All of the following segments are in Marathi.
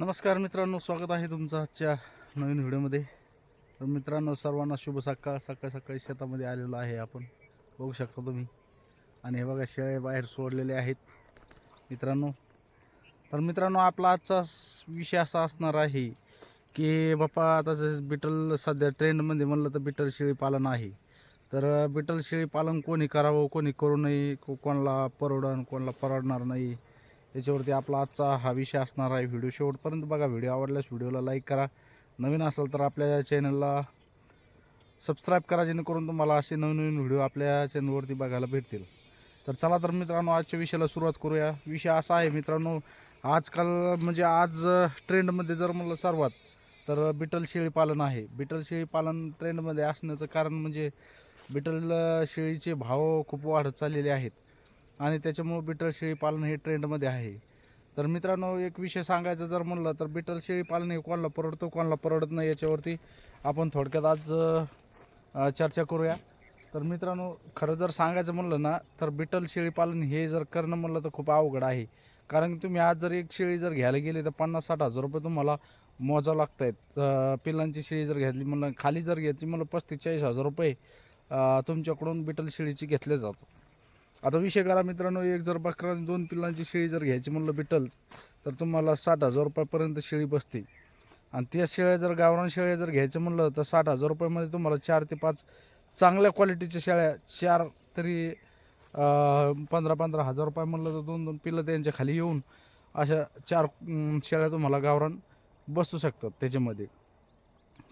नमस्कार मित्रांनो स्वागत आहे तुमचं आजच्या नवीन व्हिडिओमध्ये. तर मित्रांनो सर्वांना शुभ सकाळ. सकाळ सकाळी शेतामध्ये आलेलो आहे आपण. बघू शकता तुम्ही. आणि हे बघा शेळे बाहेर सोडलेले आहेत. मित्रांनो तर मित्रांनो आपला आजचा विषय असा असणार आहे की बाप्पा आता बिटल सध्या ट्रेंडमध्ये म्हणलं तर बिटल शेळी पालन आहे. तर बिटल शेळी पालन कोणी करावं कोणी करू नये को- कोणाला परवडन कोणाला परवडणार नाही. याच्यावरती आपला आजचा हा विषय असणार आहे व्हिडिओ शेवटपर्यंत बघा. व्हिडिओ आवडल्यास व्हिडिओला लाईक करा. नवीन असेल तर आपल्या चॅनलला सबस्क्राईब करा जेणेकरून तुम्हाला असे नवीन नवीन व्हिडिओ आपल्या चॅनलवरती बघायला भेटतील. तर चला तर मित्रांनो आजच्या विषयाला सुरुवात करूया. विषय असा आहे मित्रांनो आजकाल म्हणजे आज ट्रेंडमध्ये जर म्हणलं सर्वात तर बिटल शेळी पालन आहे. बिटल शेळी पालन ट्रेंडमध्ये असण्याचं कारण म्हणजे बिटल शेळीचे भाव खूप वाढत चाललेले आहेत. आणि त्याच्यामुळं बिटल शेळी पालन हे ट्रेंडमध्ये आहे. तर मित्रांनो एक विषय सांगायचा जर म्हणलं तर बिटल शेळी पालन हे कोणाला परवडतो कोणाला परवडत नाही याच्यावरती आपण थोडक्यात आज चर्चा करूया. तर मित्रांनो खरं जर सांगायचं म्हणलं ना तर बिटल शेळी पालन हे जर करणं म्हणलं तर खूप अवघड आहे. कारण तुम्ही आज जर एक शेळी जर घ्यायला गेली तर पन्नास साठ हजार रुपये तुम्हाला मोजावं लागत आहेत पिल्लांची शेळी जर घेतली म्हणलं खाली जर घेतली म्हणलं पस्तीस चाळीस हजार रुपये तुमच्याकडून बिटल शेळीची घेतले जातो आता विषय करा मित्रांनो एक जर बकरा आणि दोन पिल्लांची शेळी जर घ्यायची म्हणलं बिटल तर तुम्हाला साठ हजार रुपयापर्यंत शेळी बसते. आणि त्या शेळ्या जर गावरान शेळ्या जर घ्यायचं म्हणलं तर साठ हजार रुपयामध्ये तुम्हाला चार ते पाच चांगल्या क्वालिटीच्या शेळ्या चार तरी पंधरा पंधरा हजार रुपये म्हणलं तर दोन दोन पिल्लं त्यांच्या खाली येऊन अशा चार शेळ्या तुम्हाला गावरान बसू शकतात त्याच्यामध्ये.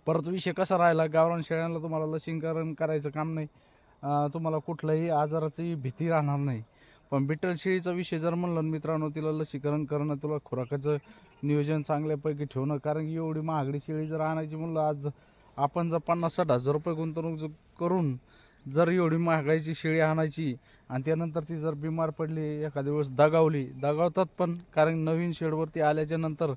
परत विषय कसा राहिला? गावरान शेळ्यांना तुम्हाला लसीकरण करायचं काम नाही. तुम्हाला कुठल्याही आजाराची भीती राहणार नाही. पण बिटल शेळीचा विषय जर म्हणलं मित्रांनो तिला लसीकरण करणं तुला खुराकाचं नियोजन चांगल्यापैकी ठेवणं कारण की एवढी महागडी शेळी जर आणायची म्हणलं आज आपण जर पन्नास साठ हजार रुपये गुंतवणूक करून जर एवढी महागाईची शेळी आणायची आणि त्यानंतर ती जर बिमार पडली एखाद्या वेळेस दगावली दगावतात पण कारण नवीन शेडवरती आल्याच्यानंतर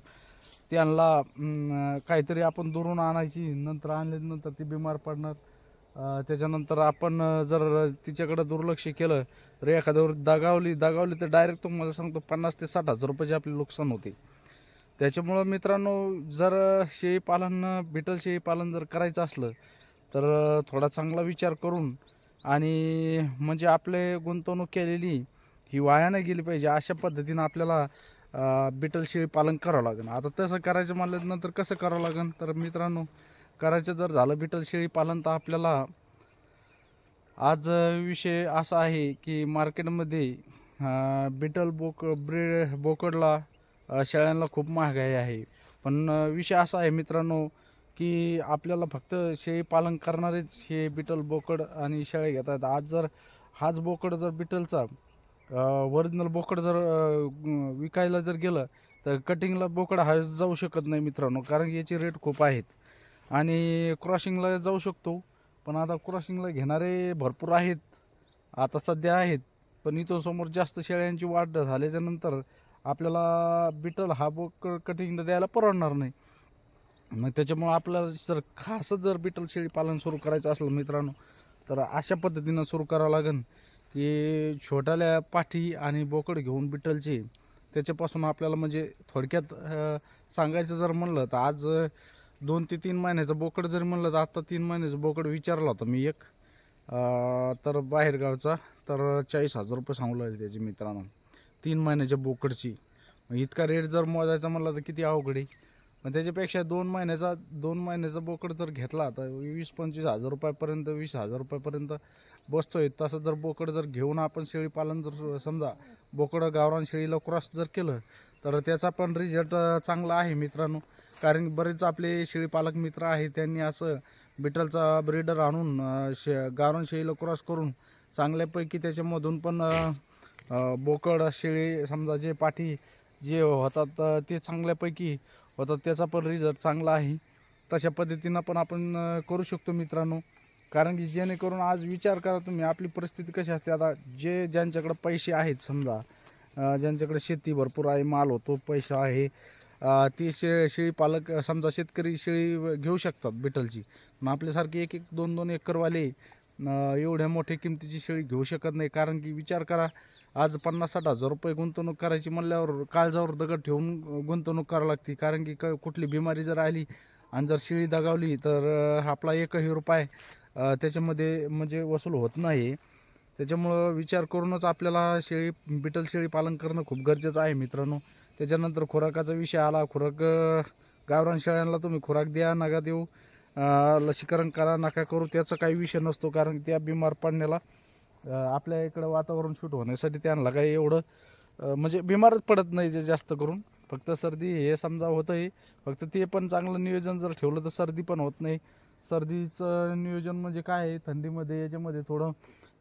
त्यांना काहीतरी आपण दुरून आणायची नंतर आणल्यानंतर ती बिमार पडणार. त्याच्यानंतर आपण जर तिच्याकडं दुर्लक्ष केलं तर एखाद्यावर दगावली दगावली तर डायरेक्ट तुम्हाला सांगतो पन्नास ते साठ हजार रुपयाचे आपले नुकसान होते. त्याच्यामुळं मित्रांनो जर शेळी पालन बिटल शेळी पालन जर करायचं असलं तर थोडा चांगला विचार करून आणि म्हणजे आपले गुंतवणूक केलेली ही वाया नाही गेली पाहिजे अशा पद्धतीनं आपल्याला बिटल शेळी पालन करावं लागेल. आता तसं करायचं म्हणल्यानंतर कसं करावं लागेल? तर मित्रांनो करायचं जर झालं बिटल शेळी पालन तर आपल्याला आज विषय असा आहे की मार्केटमध्ये बिटल बोक ब्रीड बोकडला शेळ्यांना खूप महागाई आहे. पण विषय असा आहे मित्रांनो की आपल्याला फक्त शेळी पालन करणारेच हे बिटल बोकड आणि शेळ्या घेतात. आज जर हाच बोकड जर बिटलचा ओरिजिनल बोकड जर विकायला जर गेलं तर कटिंगला बोकड हा जाऊ शकत नाही मित्रांनो कारण की याचे रेट खूप आहेत. आणि क्रॉसिंगला जाऊ शकतो. पण आता क्रॉसिंगला घेणारे भरपूर आहेत. आता सध्या आहेत. पण इथून समोर जास्त शेळ्यांची वाढ झाल्याच्यानंतर आपल्याला बिटल हा बोक कटिंगला द्यायला परवडणार नाही. मग त्याच्यामुळं आपल्याला जर खासच जर बिटल शेळी पालन सुरू करायचं असलं मित्रांनो तर अशा पद्धतीनं सुरू करावं लागेल की छोट्याल्या पाठी आणि बोकड घेऊन बिटलची त्याच्यापासून आपल्याला म्हणजे थोडक्यात सांगायचं जर म्हणलं तर आज दोन ते तीन महिन्याचं बोकड जरी म्हणलं तर आत्ता तीन महिन्याचं बोकड विचारला होता मी एक. तर बाहेरगावचा तर चाळीस हजार रुपये सांगला लागले त्याचे मित्रांनो. तीन महिन्याच्या बोकडची. मग इतका रेट जर मोजायचा म्हणलं तर किती अवघड आहे. मग त्याच्यापेक्षा दोन महिन्याचा दोन महिन्याचा बोकड जर घेतला तर वीस पंचवीस हजार रुपयापर्यंत वीस हजार रुपयापर्यंत बसतोय. तसं जर बोकड जर घेऊन आपण शेळी पालन जर समजा बोकड गावरान शेळीला क्रॉस जर केलं तर त्याचा पण रिझल्ट चांगला आहे मित्रांनो. कारण बरेच आपले शेळीपालक मित्र आहेत त्यांनी असं बिटलचा ब्रीडर आणून शे गारण शेळीला क्रॉस करून चांगल्यापैकी त्याच्यामधून पण बोकड शेळी समजा जे पाठी जे होतात ते चांगल्यापैकी होतात. त्याचा पण रिझल्ट चांगला आहे. तशा पद्धतीनं पण आपण करू शकतो मित्रांनो. कारण की जेणेकरून आज विचार करा तुम्ही आपली परिस्थिती कशी असते? आता जे ज्यांच्याकडं पैसे आहेत समजा ज्यांच्याकडे शेती भरपूर आहे माल होतो पैसा आहे ती शे शेळी पालक समजा शेतकरी शेळी घेऊ शकतात बिटलची. मग आपल्यासारखे एक एक दोन दोन एकरवाले एवढ्या मोठ्या किमतीची शेळी घेऊ शकत नाही. कारण की विचार करा आज पन्नास साठ हजार रुपये गुंतवणूक करायची म्हणल्यावर काळजावर दगड ठेवून गुंतवणूक करावी लागते. कारण की क कुठली बिमारी जर आली आणि जर शेळी दगावली तर आपला एकही रुपये त्याच्यामध्ये म्हणजे वसूल होत नाही. त्याच्यामुळं विचार करूनच आपल्याला शेळी बिटल शेळी पालन करणं खूप गरजेचं आहे मित्रांनो. त्याच्यानंतर खुराकाचा विषय आला. खुराक गावरान शेळ्यांना तुम्ही खुराक द्या नका देऊ. लसीकरण करा नका करू. त्याचा काही विषय नसतो कारण त्या बिमार पडण्याला आपल्या इकडं वातावरण शूट होण्यासाठी त्यांना काही एवढं म्हणजे बिमारच पडत नाही जे जास्त करून. फक्त सर्दी हे समजा होतंय. फक्त ते पण चांगलं नियोजन जर ठेवलं तर सर्दी पण होत नाही. सर्दीचं नियोजन म्हणजे काय आहे? थंडीमध्ये याच्यामध्ये थोडं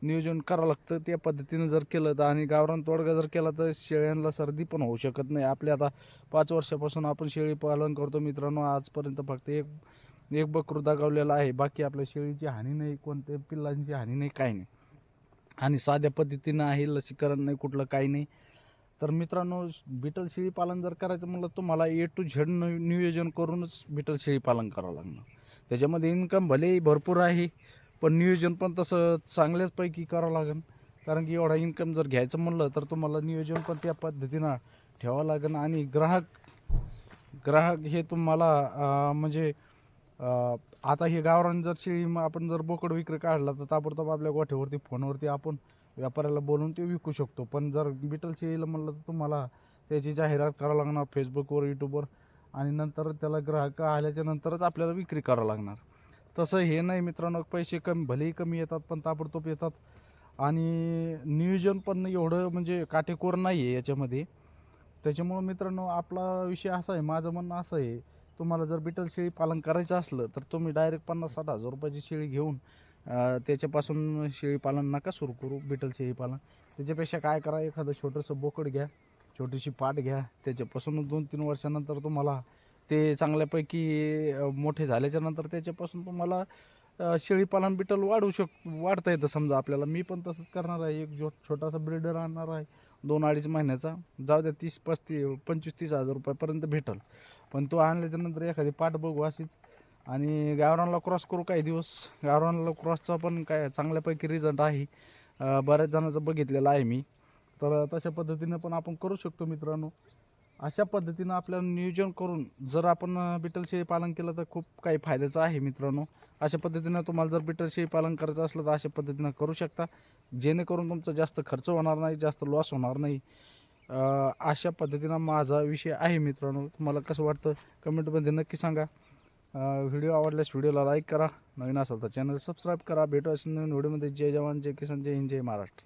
नियोजन करावं लागतं. त्या पद्धतीनं जर केलं तर आणि गावरान तोडगा जर केला तर शेळ्यांना सर्दी पण होऊ शकत नाही. आपल्या आता पाच वर्षापासून आपण शेळी पालन करतो मित्रांनो. आजपर्यंत फक्त एक एक बकरू दागावलेला आहे. बाकी आपल्या शेळीची हानी नाही कोणत्या पिल्लांची हानी नाही काही नाही. आणि साध्या पद्धतीनं आहे लसीकरण नाही कुठलं काही नाही. तर मित्रांनो बिटल शेळी पालन जर करायचं म्हणलं तुम्हाला ए टू झेड नियोजन करूनच बिटल शेळी पालन करावं लागणार. त्याच्यामध्ये इन्कम भलेही भरपूर आहे. पण नियोजन पण तसं चांगल्याचपैकी करावं लागेल कारण की एवढा इन्कम जर घ्यायचं म्हणलं तर तुम्हाला नियोजन पण त्या पद्धतीनं ठेवावं लागेल आणि ग्राहक ग्राहक हे तुम्हाला म्हणजे आता हे गावरान जर शेळी मग आपण जर बोकड विक्री काढला तर ताबडतोब आपल्या गोठ्यावरती फोनवरती आपण व्यापाऱ्याला बोलून ते विकू शकतो. पण जर बिटल शेळीला म्हणलं तर तुम्हाला त्याची जाहिरात करावं लागणार फेसबुकवर यूट्यूबवर आणि नंतर त्याला ग्राहक आल्याच्या नंतरच आपल्याला विक्री करावं लागणार. तसं हे नाही मित्रांनो पैसे कमी भलेही कमी येतात पण ताबडतोब येतात. आणि नियोजन पण एवढं म्हणजे काटेकोर नाही आहे याच्यामध्ये. त्याच्यामुळं मित्रांनो आपला विषय असा आहे माझं म्हणणं असं आहे तुम्हाला जर बिटल शेळी पालन करायचं असलं तर तुम्ही डायरेक्ट पन्नास साठ हजार रुपयाची शेळी घेऊन त्याच्यापासून शेळी पालन नका सुरू करू बिटल शेळी पालन. त्याच्यापेक्षा काय करा एखादं छोटंसं बोकड घ्या छोटीशी पाट घ्या. त्याच्यापासून दोन तीन वर्षानंतर तुम्हाला ते चांगल्यापैकी मोठे झाल्याच्यानंतर त्याच्यापासून तुम्हाला शेळीपालन बिटल वाढू शक वाढता येतं. समजा आपल्याला मी पण तसंच करणार आहे. एक जो छोटासा ब्रिडर आणणार आहे. दोन अडीच महिन्याचा. जाऊ द्या तीस पस्तीस पंचवीस तीस हजार रुपयापर्यंत भेटल. पण तो आणल्याच्या नंतर एखादी पाठ बघू अशीच. आणि गावरानला क्रॉस करू काही दिवस. गावरानला क्रॉसचा पण काय चांगल्यापैकी रिझल्ट आहे. बऱ्याच जणांचं बघितलेलं आहे मी. तर तशा पद्धतीनं पण आपण करू शकतो मित्रांनो. अशा पद्धतीनं आपल्याला नियोजन करून जर आपण बिटल शेळी पालन केलं तर खूप काही फायद्याचं आहे मित्रांनो. अशा पद्धतीनं तुम्हाला जर बिटल शेळी पालन करायचं असलं तर अशा पद्धतीनं करू शकता. जेणेकरून तुमचा जास्त खर्च होणार नाही जास्त लॉस होणार नाही. अशा पद्धतीनं माझा विषय आहे मित्रांनो. तुम्हाला कसं वाटतं कमेंटमध्ये नक्की सांगा. व्हिडिओ आवडल्यास व्हिडिओला लाईक करा. नवीन असाल तर चॅनल सबस्क्राईब करा. भेटू असेल नवीन व्हिडिओमध्ये जय जवान जय किसान जय हिंद जय महाराष्ट्र.